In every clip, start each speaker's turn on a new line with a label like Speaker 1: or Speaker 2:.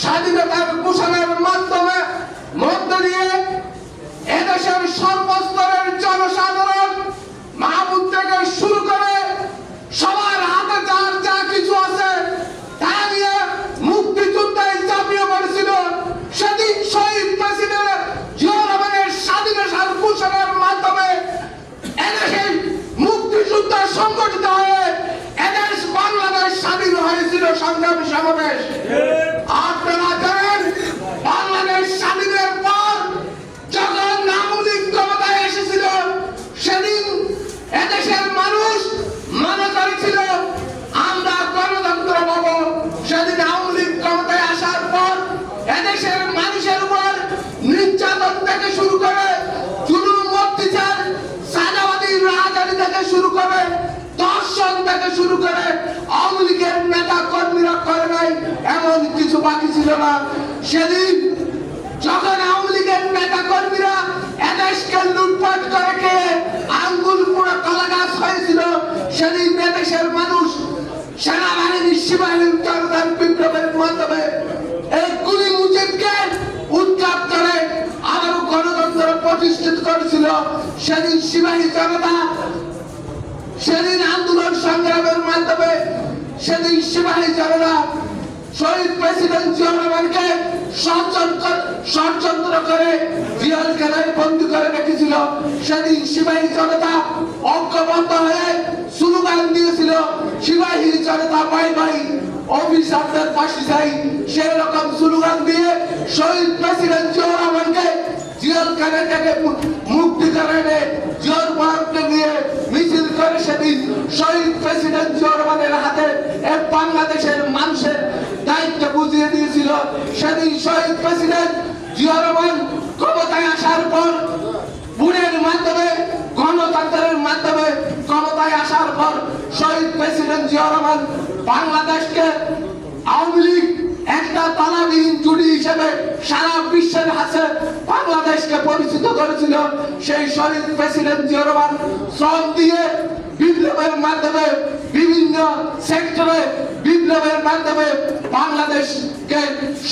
Speaker 1: স্বাধীনতার ঘোষণার মাধ্যমে মধ্য দিয়ে এদেশের সর্বস্তরের জনসাধারণ মাহমুদ থেকে শুরু করে সবার হাতে যার যা কিছু আছে তা নিয়ে মুক্তিযুদ্ধে ঝাঁপিয়ে পড়েছিল। সেদিন শহীদ প্রেসিডেন্ট জিয়া রহমানের স্বাধীনতার ঘোষণার মাধ্যমে এদেশে মুক্তিযুদ্ধ সংগঠিত হয়ে এদেশ বাংলাদেশ স্বাধীন হয়েছিল সংগ্রামী সমাবেশ আপনারা জানেন বাংলাদেশ স্বাধীনের পর যখন নামুলিক ক্ষমতায় এসেছিল সেদিন এদেশের মানুষ মনে করেছিল আমরা গণতন্ত্র পাবো সেদিন আওয়ামী লীগ ক্ষমতায় আসার পর এদেশের মানুষের উপর নির্যাতন থেকে শুরু করে জুলুম অত্যাচার সাদাবাদী রাজধানী থেকে শুরু করে দর্শন থেকে শুরু করে আওয়ামী লীগের নেতা কর্মীরা করে নাই, এমন কিছু বাকি ছিল না। সেদিন যখন আওয়ামী লীগের নেতা কর্মীরা এদেশকে লুটপাট করে খেয়ে আঙ্গুল পুরো কলা গাছ হয়েছিল, সেদিন এদেশের মানুষ জনতার বিপ্লবের মাধ্যমে এই গুলি মুজিবকে উৎখাত করে গণতন্ত্র প্রতিষ্ঠিত করেছিল। সেদিন সিপাহী জনতা সেদিন আন্দোলন সংগ্রামের মাধ্যমে সেদিন সিপাহী জনতা শহীদ প্রেসিডেন্ট জিয়া রহমানকে ষড়যন্ত্র করে জিয়াল খেলায় বন্দী করে রেখেছিল। সেদিন সিপাহী জনতা ঐক্যবদ্ধ হয়ে স্লোগান দিয়েছিল, সিপাহী জনতা বাই বাই অফিসারদের পাশে যাই সেই রকম স্লোগান দিয়ে শহীদ প্রেসিডেন্ট জিয়া রহমানকে জিয়াল খানের থেকে মুক্তি করে এনে জিয়ার পার্ককে নিয়ে মিছিল করে সেদিন শহীদ প্রেসিডেন্ট জিয়া হাতে এক বাংলাদেশের মানুষের দায়িত্ব বুঝিয়ে দিয়েছিল। সেদিন শহীদ প্রেসিডেন্ট জিয়া রহমান ক্ষমতায় আসার পর বুড়ের মাধ্যমে, গণতন্ত্রের মাধ্যমে ক্ষমতায় আসার পর শহীদ প্রেসিডেন্ট জিয়া রহমান বাংলাদেশকে আওয়ামী লীগ একটা তালাবিহীন জুড়ি হিসেবে সারা বিশ্বের হাতে বাংলাদেশকে পরিচিত করেছিল। সেই শহীদ প্রেসিডেন্ট জিয়া রহমান শ্রম দিয়ে বিপ্লবের মাধ্যমে বিভিন্ন সেক্টরে বিপ্লবের মাধ্যমে বাংলাদেশকে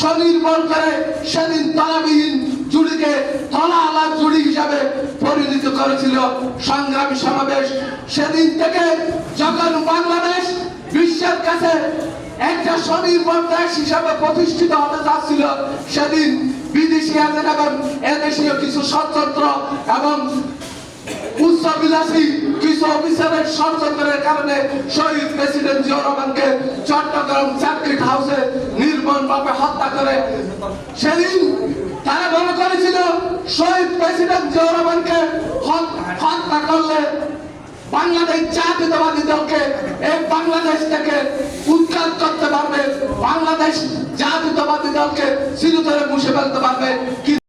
Speaker 1: স্বনির্ভর করে সেদিন তালাবিহীন জুড়িকে তলা আলা জুড়ি হিসাবে পরিণত করেছিল সংগ্রামী সমাবেশ। সেদিন থেকে যখন বাংলাদেশ বিশ্বের কাছে একটা স্বনির্ভর দেশ হিসাবে প্রতিষ্ঠিত হতে যাচ্ছিল, সেদিন বিদেশি এজেন্ট এবং এদেশীয় কিছু স্বতন্ত্র এবং উচ্চবিলাসী কিছু অফিসারের ষড়যন্ত্রের কারণে শহীদ প্রেসিডেন্ট জিয়া রহমানকে চট্টগ্রাম সার্কিট হাউসে নির্মমভাবে হত্যা করে সেদিন তারা মনে করেছিল শহীদ প্রেসিডেন্ট জিয়া রহমানকে হত্যা করলে বাংলাদেশ জাতীয়তাবাদী দলকে এই বাংলাদেশ থেকে উৎখাত করতে পারবে। বাংলাদেশ জাতীয়তাবাদী দলকে চিরতরে মুছে ফেলতে পারবে।